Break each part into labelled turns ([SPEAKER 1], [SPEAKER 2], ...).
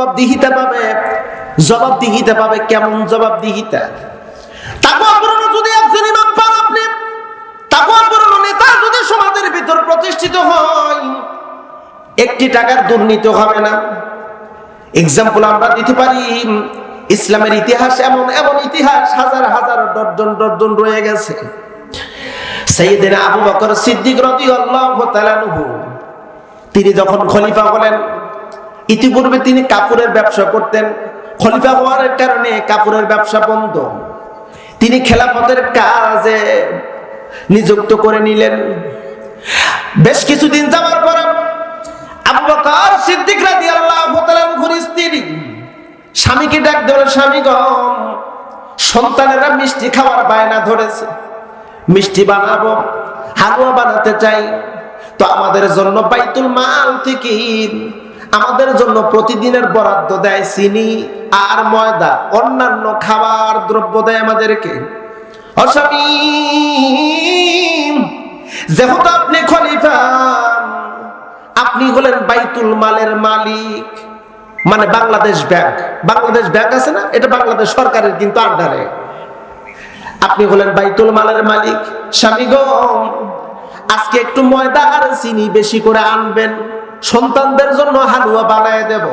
[SPEAKER 1] জবাবদিহিতা পাবে? জবাবদিহিতা পাবে কেমন জবাবদিহিতা? তাকওয়া পূর্ণ যদি একজন ইমাম পান আপনি, তাকওয়া পূর্ণ নেতা যদি সমাজের ভিতর প্রতিষ্ঠিত হয়, একটি টাকার দুর্নীতি হবে না। এক্সাম্পল আমরা দিতে পারি, ইসলামের ইতিহাস এমন এমন ইতিহাস হাজার হাজার ডর্জন ডর্জন রয়ে গেছে। সাইয়েদিনা আবু বকর সিদ্দিক রাদিয়াল্লাহু তাআলা আনহু, তিনি যখন খলিফা হলেন ইতিপূর্বে তিনি কাপড়ের ব্যবসা করতেন। খলিফা হওয়ার কারণে কাপড়ের ব্যবসা বন্ধ। তিনি খেলাফতের কাজে নিযুক্ত করে নিলেন। বেশ কিছুদিন যাওয়ার পর আবু বকর সিদ্দিক রাদিয়াল্লাহু তাআলা আনহুর স্ত্রী স্বামীকে ডাক দেওয়ার স্বামী গম সন্তানেরা মিষ্টি খাওয়ার বায়না ধরেছে। মিষ্টি বানাবো, হালুয়া বানাতে চাই। তো আমাদের জন্য বাইতুল মাল থেকে আমাদের জন্য প্রতিদিনের বরাদ্দ দেয় চিনি আর ময়দা, অন্যান্য খাবার দ্রব্য দেয় আমাদেরকে। যেহেতু আপনি খলিফা, আপনি হলেন বাইতুল মালের মালিক মানে বাংলাদেশ ব্যাংক। বাংলাদেশ ব্যাংক আছে না? এটা বাংলাদেশ সরকারের কিন্তু আন্ডারে। আপনি হলেন বাইতুল মালের মালিক। স্বামী আজকে একটু ময়দা আর চিনি বেশি করে আনবেন। সন্তানদের জন্য হালুয়া বানায় দেব।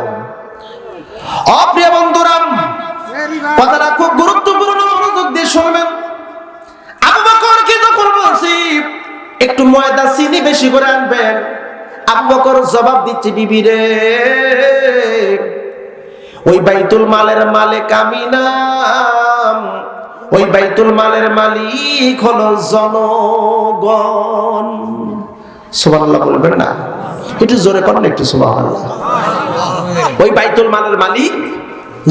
[SPEAKER 1] অপ্রিয় বন্ধুরাম কথাটা খুব গুরুত্বপূর্ণ মনোযোগ দিয়ে শুনবেন। আবু যখন বলছি, একটু ময়দা, চিনি বেশি করে আনবেন, আবু বকর জবাব দিচ্ছে, বিবি রে, ওই বাইতুল মালের মালিক আমি নাম ওই বাইতুল মালের মালিক হলো জনগণ। সুবহানাল্লাহ বলবেন না। একটু জোরে করেন একটু, সুবহানাল্লাহ। ওই বাইতুল মালের মালিক,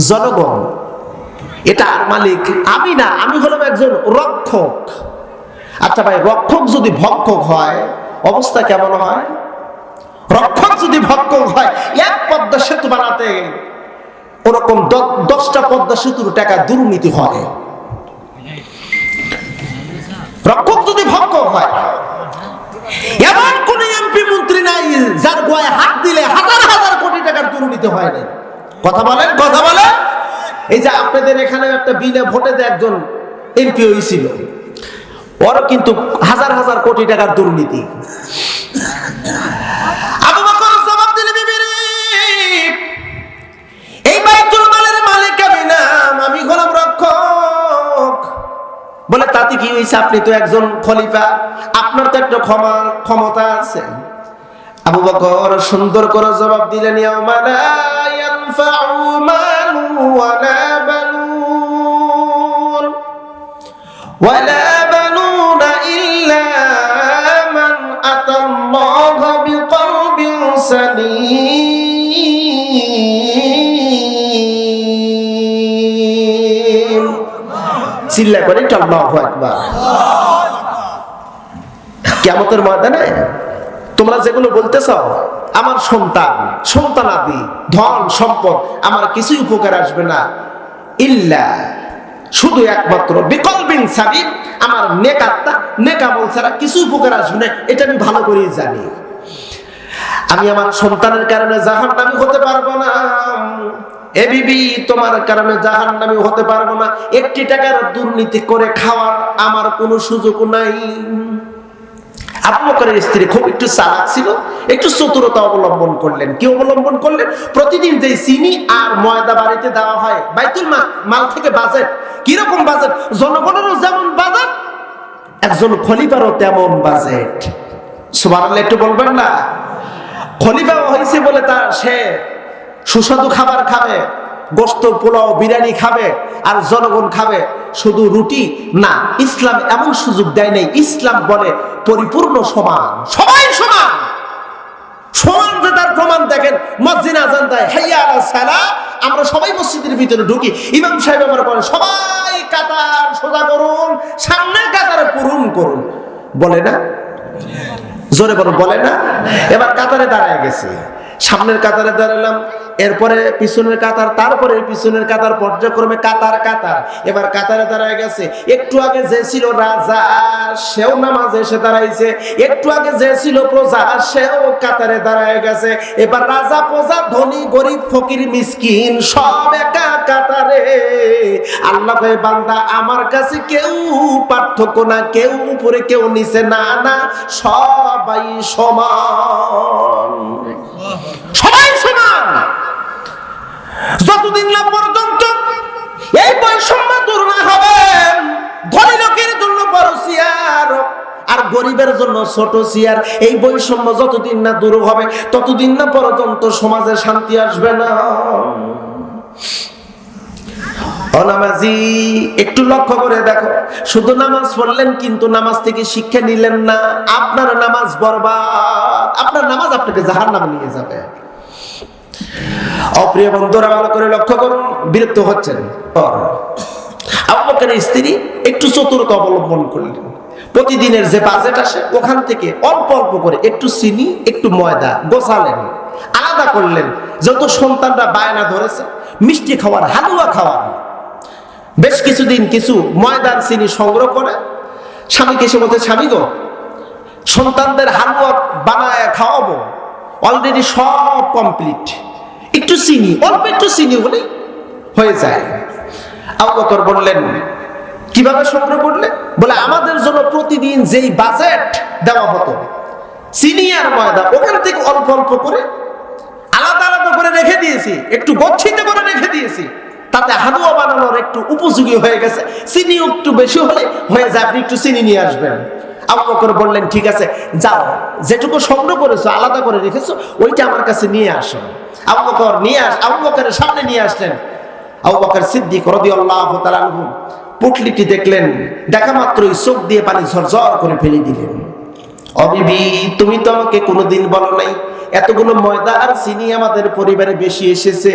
[SPEAKER 1] জনগণ। এটা আর মালিক, আমি না, আমি হলাম একজন রক্ষক। আচ্ছা ভাই, রক্ষক যদি ভক্ষক হয়, অবস্থা কেমন হয়? রক্ষক যদি ভক্ষক হয়, এক পদ্মা সেতু বানাতে ওরকম দশটা পদ্মা সেতুর টাকা দুর্নীতি হয়। রক্ষক যদি ভক্ষক হয় এমন কোন এমপি মন্ত্রী নাই যার গোয়ায় হাত দিলে হাজার হাজার কোটি টাকার দুর্নীতি হয় না কথা বলেন কথা বলেন। এই যে আপনাদের এখানে একটা বিলে ভোটে একজন এমপি হয়েছিল ওর কিন্তু হাজার হাজার কোটি টাকার দুর্নীতি। বলে, তাতে কি হয়েছে আপনি তো একজন খলিফা। আপনার তো একটা ক্ষমা, ক্ষমতা আছে। আবু বকর সুন্দর করে জবাব দিলেন, ইয়াউমা চিল্লা করে আল্লাহু আকবার। কিয়ামতের ময়দানে তোমরা যেগুলো বলতেছ, আমার সন্তান, সন্তানাদি, ধন, সম্পদ, আমার কিছুই উপকার আসবে না। ইল্লা, শুধু একমাত্র বিকল্পিন সাবিব, আমার নেকাত্তা নেকামল ছাড়া কিছু উপকার আসবে না, এটা আমি ভালো করেই জানি। আমি আমার সন্তানের কারণে জাহান হতে পারব না। এ বিবি, তোমার কারণে জাহান নামি হতে পারব না। একটি টাকার দুর্নীতি করে খাওয়ার আমার কোনো সুযোগ নাই। আবু বকরের স্ত্রী খুব একটু চালাক ছিল, একটু চতুরতা অবলম্বন করলেন। কি অবলম্বন করলেন? প্রতিদিন যে চিনি আর ময়দা বাড়িতে দেওয়া হয়, বাইতুল মাল থেকে বাজেট। কীরকম বাজেট? জনগণেরও যেমন বাজেট, একজন খলিফারও তেমন বাজেট। সুবহানাল্লাহ, একটু বলবেন না? খলিফা হয়েছে বলে তার সে সুস্বাদু খাবার খাবে, গোস্ত, পোলাও, বিরিয়ানি খাবে, আর জনগণ খাবে। শুধু রুটি না, ইসলাম এমন সুযোগ দেয় নাই, ইসলাম বলে পরিপূর্ণ সমান। সবাই সমান। সমান যে তার প্রমাণ দেখেন, মসজিদ আজান দেয়, হাইয়া সালা। আমরা সবাই মসজিদের ভিতরে ঢুকি। ইমাম সাহেব আমার বলে, সবাই কাতার সোজা করুন সামনের কাতারে পূরণ করুন। বলে না? জোরে বলো বলে না? এবার কাতারে দাঁড়ায় গেছে। সামনের কাতারে দাঁড়ালাম, এরপরে পিছনের কাতার, তারপরে পিছনের কাতার, পর্যায়ক্রমে কাতার কাতার। এবার কাতারে দাঁড়ায় গেছে। একটু আগে যে ছিল রাজা, সেও নামাজে এসে দাঁড়াইছে। একটু আগে যে ছিল প্রজা, সেও কাতারে দাঁড়ায় গেছে। এবার রাজা, প্রজা, ধনী, গরিব, ফকির, মিসকিন, সব একা কাতারে। আল্লাহ কয়, বান্দা, আমার কাছে কেউ পার্থক্য না, কেউ উপরে, কেউ নিচে, না না, সবাই সমান সবাই সমান যতদিন না পর্যন্ত এই বৈষম্য দূর না হবে, ধনী লোকের জন্য বড় চেয়ার আর গরিবের জন্য ছোট চেয়ার এই বৈষম্য যতদিন না দূর হবে, ততদিন না পর্যন্ত সমাজে শান্তি আসবে না। অনামাজি একটু লক্ষ্য করে দেখো, শুধু নামাজ পড়লেন কিন্তু নামাজ থেকে শিক্ষা নিলেন না, আপনার নামাজ বরবাদ, আপনার নামাজ আপনাকে জাহার নামে নিয়ে যাবে। অপ্রিয় বন্ধুরা ভালো করে লক্ষ্য করুন, বিরক্ত হচ্ছেন। আবু বকরের স্ত্রী একটু চতুরতা অবলম্বন করলেন। প্রতিদিনের যে বাজেট আসে, ওখান থেকে অল্প অল্প করে একটু চিনি, একটু ময়দা গোছালেন। আলাদা করলেন যত সন্তানরা বায়না ধরেছে, মিষ্টি খাওয়ার হালুয়া খাওয়ার বেশ কিছুদিন কিছু ময়দার চিনি সংগ্রহ করে, স্বামীকে সে বলতে স্বামী গো, সন্তানদের হালুয়া বানায় খাওয়াবো। অলরেডি সব কমপ্লিট একটু চিনি, অল্প একটু চিনি হলে হয়ে যায়। আবু বললেন, কীভাবে সংগ্রহ করলে? বলে, আমাদের জন্য প্রতিদিন যেই বাজেট দেওয়া হতো, চিনি আর ময়দা, ওখান থেকে অল্প অল্প করে আলাদা আলাদা করে রেখে দিয়েছি, একটু গচ্ছিত করে রেখে দিয়েছি। তাতে হালুয়া বানানোর একটু উপযোগী হয়ে গেছে। চিনি একটু বেশি হলে হয়ে যায়, আপনি একটু চিনি নিয়ে আসবেন। আবু বকর বললেন, ঠিক আছে, যাও। যেটুকু সংগ্রহ করেছ, আলাদা করে রেখেছো, ওইটা আমার কাছে নিয়ে আসো। আবু বকর নিয়ে আস, আবু বকরের সামনে নিয়ে আসলেন। আবু বকর সিদ্দিক রাদিয়াল্লাহু তাআলা আনহু পুটলিটি দেখলেন, দেখা মাত্রই চোখ দিয়ে পানি ঝরঝর করে ফেলে দিলেন। অবিবি, তুমি তো আমাকে কোনোদিন বলো নাই, এতগুলো ময়দা আর চিনি আমাদের পরিবারে বেশি এসেছে।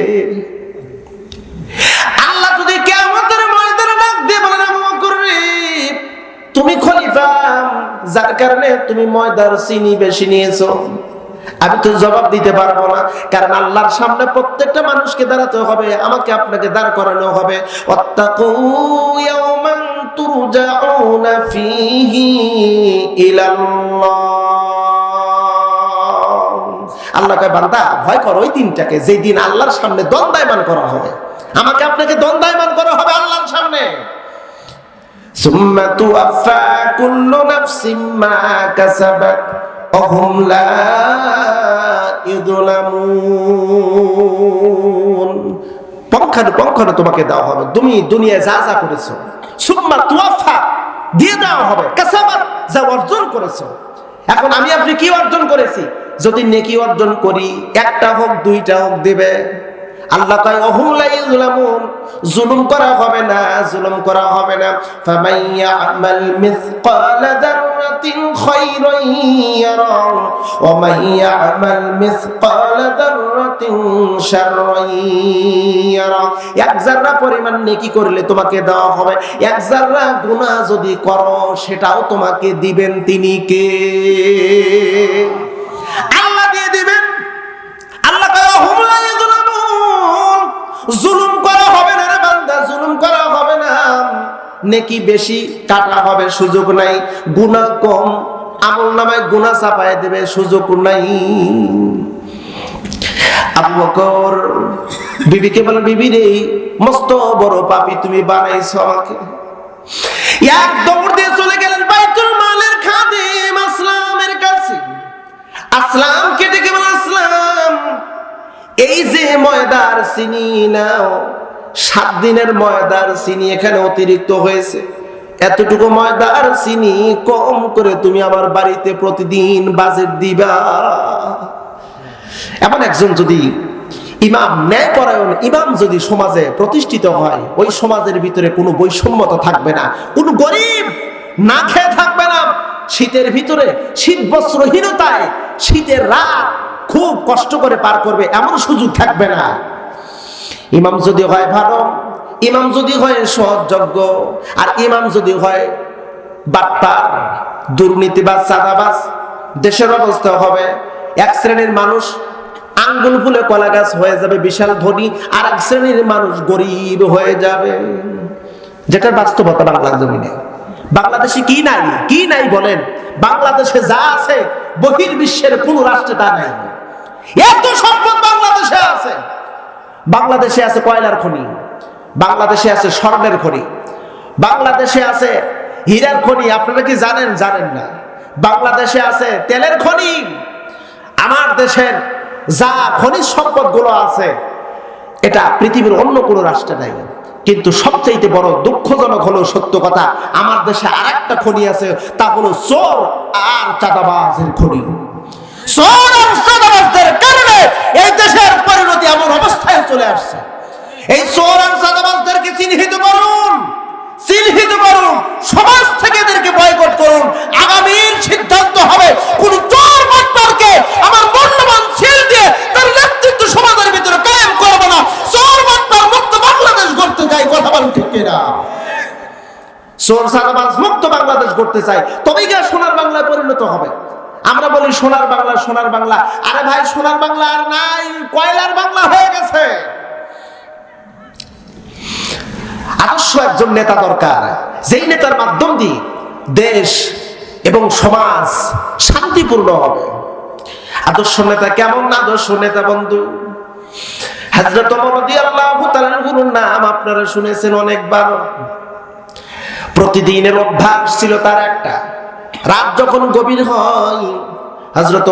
[SPEAKER 1] কারণে তুমি ময়দার চিনি বেশি নিয়েছো। আমি তো জবাব দিতে পারব না, কারণ আল্লাহর সামনে প্রত্যেকটা মানুষকে দাঁড়াতে হবে, আমাকে আপনাকে দাঁড় করানো হবে। আল্লাহ কয়, বান্দা, ভয় করো ওই দিনটাকে, যেই দিন আল্লাহর সামনে দ্বন্দ্বায়মান করা হবে। আমাকে আপনাকে দ্বন্দ্বায়মান করা হবে আল্লাহর সামনে। ثم توفى كل نفس ما كسبت وهم لا يظلمون পঙ্খানু পঙ্খানু তোমাকে দেওয়া হবে তুমি দুনিয়ায় যা যা করেছো সুম্মা তুয়াফা দিয়ে দেওয়া হবে কাসাবাত যা অর্জন করেছো এখন আমি আপনি কি অর্জন করেছি যদি নেকি অর্জন করি একটা হোক দুইটা হোক দেবে আল্লাহ কয়, অহুলাই জুলামুন জুলুম করা হবে না, জুলুম করা হবে না। ফামাই ইয়ামাল মিসকালা দাররাতিন খায়রান ইয়ারা ওয়া মান ইয়ামাল মিসকালা দাররাতিন শাররান ইয়ারা এক জাররা পরিমাণ নেকি করলে তোমাকে দেওয়া হবে, এক জাররা গুনাহ যদি করো, সেটাও তোমাকে দিবেন তিনি কে? জুলুম করা হবে না রে বান্দা, জুলুম করা হবে না। নেকি বেশি কাটা হবে, সুযোগ নাই। গুনাহ কম, আমল নামায় গুনাহ চাপায় দেবে, সুযোগ নাই। আবু বকর, বিবিকে বলে, বিবি রে, মস্ত বড় পাপি তুমি বানাইছো আমাকে। এক দৌড় দিয়ে চলে গেলেন বাইতুল মালের খাদিম আসলামের কাছে। আসলাম এই যে ময়দার চিনি নাও, সাত দিনের ময়দার চিনি এখানে অতিরিক্ত হয়েছে। এতটুকু ময়দার চিনি কম করে তুমি আমার বাড়িতে প্রতিদিন বাজেট দিবা। এমন একজন যদি ইমাম ন্যায় পরায়ণ ইমাম যদি সমাজে প্রতিষ্ঠিত হয়, ওই সমাজের ভিতরে কোনো বৈষম্যতা থাকবে না, কোনো গরিব না খেয়ে থাকবে না। শীতের ভিতরে শীত বস্ত্রহীনতায় শীতের রাত খুব কষ্ট করে পার করবে, এমন সুযোগ থাকবে না। ইমাম যদি হয় ভালো, ইমাম যদি হয় সহযোগ্য আর ইমাম যদি হয় বাটপার দুর্নীতিবাজ, চাঁদাবাজ, দেশের অবস্থা হবে। এক শ্রেণির মানুষ আঙ্গুল ফুলে কলা গাছ হয়ে যাবে, বিশাল ধনী আর এক শ্রেণির মানুষ গরিব হয়ে যাবে। যেটার বাস্তবতা বাংলা জমিনে। বাংলাদেশে কি নাই? কি নাই বলেন? বাংলাদেশে যা আছে বহির বিশ্বের কোন রাষ্ট্রে তা নাই। এত সম্পদ বাংলাদেশে আছে। বাংলাদেশে আছে কয়লার খনি, বাংলাদেশে আছে স্বর্ণের খনি, বাংলাদেশে আছে হীরার খনি, আপনারা কি জানেন? জানেন না। বাংলাদেশে আছে তেলের খনি, আমার দেশের যা খনিজ সম্পদগুলো আছে, এটা পৃথিবীর অন্য কোনো রাষ্ট্রে নাই। কিন্তু সবচাইতে বড় দুঃখজনক হলো সত্য কথা, আমার দেশে আর একটা খনি আছে, তা হলো চোর আর চাঁদাবাজের খনি। আর কারণে এই দেশের পরিণতি এমন অবস্থায় চলে আসছে। এই চোর আর চিহ্নিত করুন চিহ্নিত করুন, সমাজ থেকে এদেরকে বয়কট করুন। আগামীর সিদ্ধান্ত হবে কোন চোর বাটপারকে আমার মূল্যবান ছিল দিয়ে তার নেতৃত্ব সমাজের ভিতরে কায়েম করব না। চোর বাটপার মুক্ত বাংলাদেশ করতে চাই কথা বলেন ঠিক কিনা? চোর সাদাবাজ মুক্ত বাংলাদেশ করতে চাই তবেই গিয়ে সোনার বাংলায় পরিণত হবে? আমরা বলি সোনার বাংলা সোনার বাংলা। আরে ভাই, সোনার বাংলা আর নাই, কয়লার বাংলা হয়ে গেছে। আদর্শ একজন নেতা দরকার, যেই নেতার মাধ্যম দিয়ে দেশ এবং সমাজ শান্তিপূর্ণ হবে। আদর্শ নেতা কেমন আদর্শ নেতা বন্ধু? হাজরত নাম আপনারা শুনেছেন অনেকবার। প্রতিদিনের অভ্যাস ছিল তার একটা। রাত যখন গভীর হয় হজরত